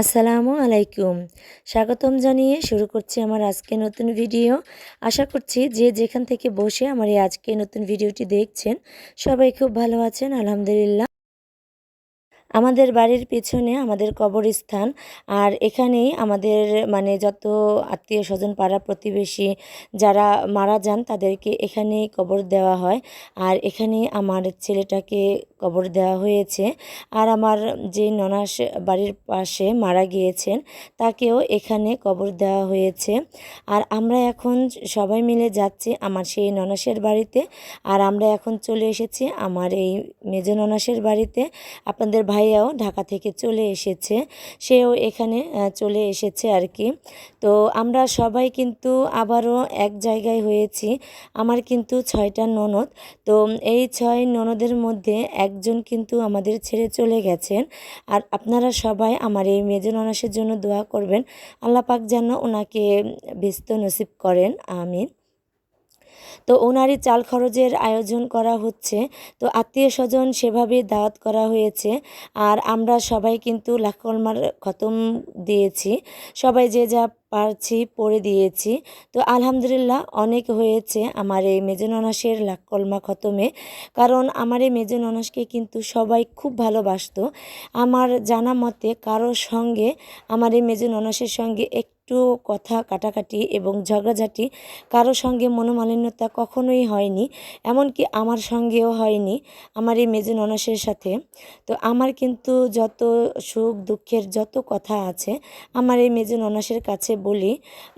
আসসালামু আলাইকুম। স্বাগতম জানিয়ে শুরু করছি আমার আজকে নতুন ভিডিও। আশা করছি যে যেখান থেকে বসে আমার এই আজকে নতুন ভিডিওটি দেখছেন, সবাই খুব ভালো আছেন, আলহামদুলিল্লাহ। আমাদের বাড়ির পেছনে আমাদের কবরস্থান, আর এখানেই আমাদের মানে যত আত্মীয় স্বজন, পাড়া প্রতিবেশী যারা মারা যান, তাদেরকে এখানেই কবর দেওয়া হয়। আর এখানেই আমার ছেলেটাকে কবর দেওয়া হয়েছে। আর আমার যে ননাস বাড়ির পাশে মারা গিয়েছেন, তাকেও এখানে কবর দেওয়া হয়েছে। আর আমরা এখন সবাই মিলে যাচ্ছি আমার সেই ননাসের বাড়িতে। আর আমরা এখন চলে এসেছি আমার এই মেজ ননাসের বাড়িতে। আপনাদের ভাইয়াও ঢাকা থেকে চলে এসেছে। সেও এখানে চলে এসেছে আর কি। তো আমরা সবাই কিন্তু আবারও এক জায়গায় হয়েছি। আমার কিন্তু ছয়টা ননদ। তো এই ছয় ননদের মধ্যে একজন কিন্তু আমাদের ছেড়ে চলে গেছেন। আর আপনারা সবাই আমার এই মেজন অনাসের জন্য দোয়া করবেন। আল্লাহ পাক যেন ওনাকে ব্যস্ত নসিব করেন। আমিন। তো ওনারই চাল খরচের আয়োজন করা হচ্ছে। তো আত্মীয় স্বজন সেভাবে দাওয়াত করা হয়েছে। আর আমরা সবাই কিন্তু লাখলমার খতম দিয়েছি। সবাই যে যা পারছি, পড়ে দিয়েছি। তো আলহামদুলিল্লাহ অনেক হয়েছে আমার এই মেজে ননাসের লাকলমা খতমে। কারণ আমার এই মেজে ননাসকে কিন্তু সবাই খুব ভালোবাসত। আমার জানা মতে কারোর সঙ্গে, আমার এই মেজে ননাসের সঙ্গে এক একটু কথা কাটাকাটি এবং ঝগড়াঝাটি কারও সঙ্গে মনোমালিন্যতা কখনোই হয়নি, এমনকি আমার সঙ্গেও হয়নি আমার এই মেজে ননাসের সাথে। তো আমার কিন্তু যত সুখ দুঃখের যত কথা আছে আমার এই মেজে ননাসের কাছে বলি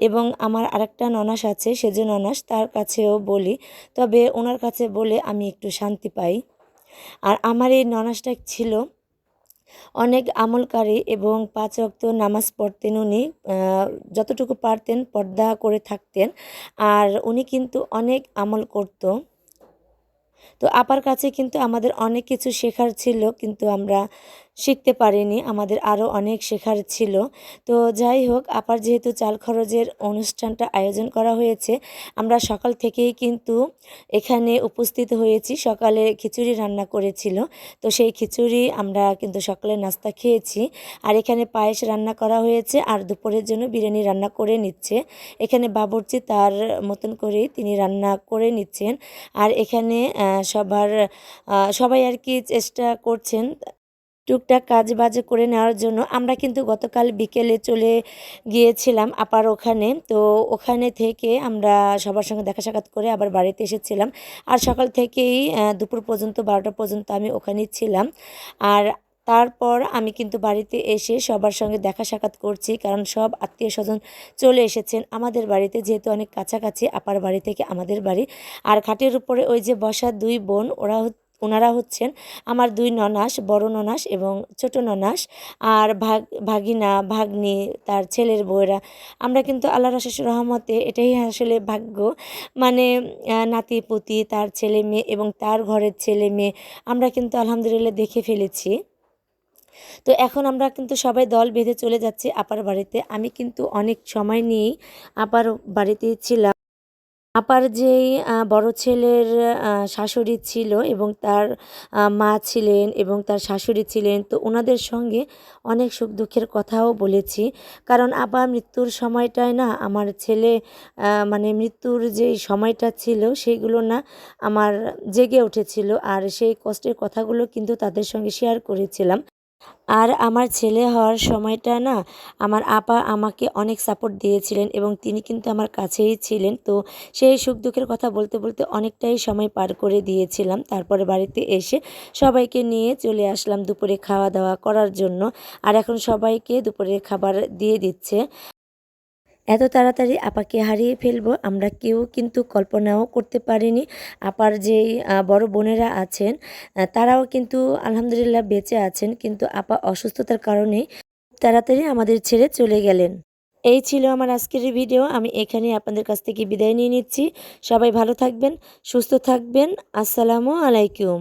এবং আমার আরেকটা ননাস আছে সেজে ননাস তার কাছেও বলি, তবে ওনার কাছে বলে আমি একটু শান্তি পাই। আর আমার এই ননাসটা ছিল অনেক আমলকারী এবং পাঁচ অক্ত নামাজ পড়তেন উনি যতটুকু পারতেন পর্দা করে থাকতেন। আর উনি কিন্তু অনেক আমল করতো। তো আপার কাছে কিন্তু আমাদের অনেক কিছু শেখার ছিল, কিন্তু আমরা শিখতে পারিনি, আমাদের আরও অনেক শেখার ছিল। তো যাই হোক, আপার যেহেতু চাল খরচের অনুষ্ঠানটা আয়োজন করা হয়েছে, আমরা সকাল থেকেই কিন্তু এখানে উপস্থিত হয়েছি। সকালে খিচুড়ি রান্না করেছিল, তো সেই খিচুড়ি আমরা কিন্তু সকালে নাস্তা খেয়েছি। আর এখানে পায়েস রান্না করা হয়েছে, আর দুপুরের জন্য বিরিয়ানি রান্না করে নিচ্ছে। এখানে বাবরচি তার মতন করেই তিনি রান্না করে নিচ্ছেন। আর এখানে সবার সবাই আর কি চেষ্টা করছেন টুকটাক কাজ বাজে করে নেওয়ার জন্য আমরা কিন্তু গতকাল বিকেলে চলে গিয়েছিলাম আপার ওখানে। তো ওখানে থেকে আমরা সবার সঙ্গে দেখা সাক্ষাৎ করে আবার বাড়িতে এসেছিলাম। আর সকাল থেকেই দুপুর পর্যন্ত, বারোটা পর্যন্ত আমি ওখানেই ছিলাম। আর তারপর আমি কিন্তু বাড়িতে এসে সবার সঙ্গে দেখা সাক্ষাৎ করছি, কারণ সব আত্মীয় স্বজন চলে এসেছেন আমাদের বাড়িতে, যেহেতু অনেক কাছাকাছি, আপার বাড়ি থেকে আমাদের বাড়ি। আর খাটের উপরে ওই যে বসা দুই বোন, ওরা ওনারা হচ্ছেন আমার দুই ননাস, বড় ননাস এবং ছোট ননাস আর ভাগ, ভাগিনা, ভাগ্নি, তার ছেলের বউয়েরা। আমরা কিন্তু আল্লাহ রশেষ রহমতে এটাই আসলে ভাগ্য। মানে নাতি, পুতি, তার ছেলে মেয়ে এবং তার ঘরের ছেলে মেয়ে আমরা কিন্তু আলহামদুলিল্লাহ দেখে ফেলেছি। তো এখন আমরা কিন্তু সবাই দল বেঁধে চলে যাচ্ছি আপার বাড়িতে। আমি কিন্তু অনেক সময় নিয়েই আপার বাড়িতে ছিলাম। আপার যেই বড় ছেলের শাশুড়ি ছিল এবং তার মা ছিলেন এবং তার শাশুড়ি ছিলেন, তো ওনাদের সঙ্গে অনেক সুখ দুঃখের কথাও বলেছি। কারণ আবার মৃত্যুর সময়টায় না আমার ছেলে মানে মৃত্যুর যেই সময়টা ছিল সেইগুলো না আমার জেগে উঠেছিল। আর সেই কষ্টের কথাগুলো কিন্তু তাদের সঙ্গে শেয়ার করেছিলাম। আর আমার ছেলে হওয়ার সময়টা না, আমার আপা আমাকে অনেক সাপোর্ট দিয়েছিলেন এবং তিনি কিন্তু আমার কাছেই ছিলেন। তো সেই সুখ দুঃখের কথা বলতে বলতে অনেকটাই সময় পার করে দিয়েছিলাম। তারপরে বাড়িতে এসে সবাইকে নিয়ে চলে আসলাম দুপুরে খাওয়া দাওয়া করার জন্য। আর এখন সবাইকে দুপুরে খাবার দিয়ে দিচ্ছে। এত তাড়াতাড়ি আপাকে হারিয়ে ফেলব, আমরা কেউ কিন্তু কল্পনাও করতে পারিনি। আপার যেই বড় বোনেরা আছেন তারাও কিন্তু আলহামদুলিল্লাহ বেঁচে আছেন, কিন্তু আপা অসুস্থতার কারণে তাড়াতাড়ি আমাদের ছেড়ে চলে গেলেন। এই ছিল আমার আজকের ভিডিও, আমি এখানে আপনাদের কাছ থেকে বিদায় নিয়ে নিচ্ছি। সবাই ভালো থাকবেন, সুস্থ থাকবেন, আসসালামু আলাইকুম।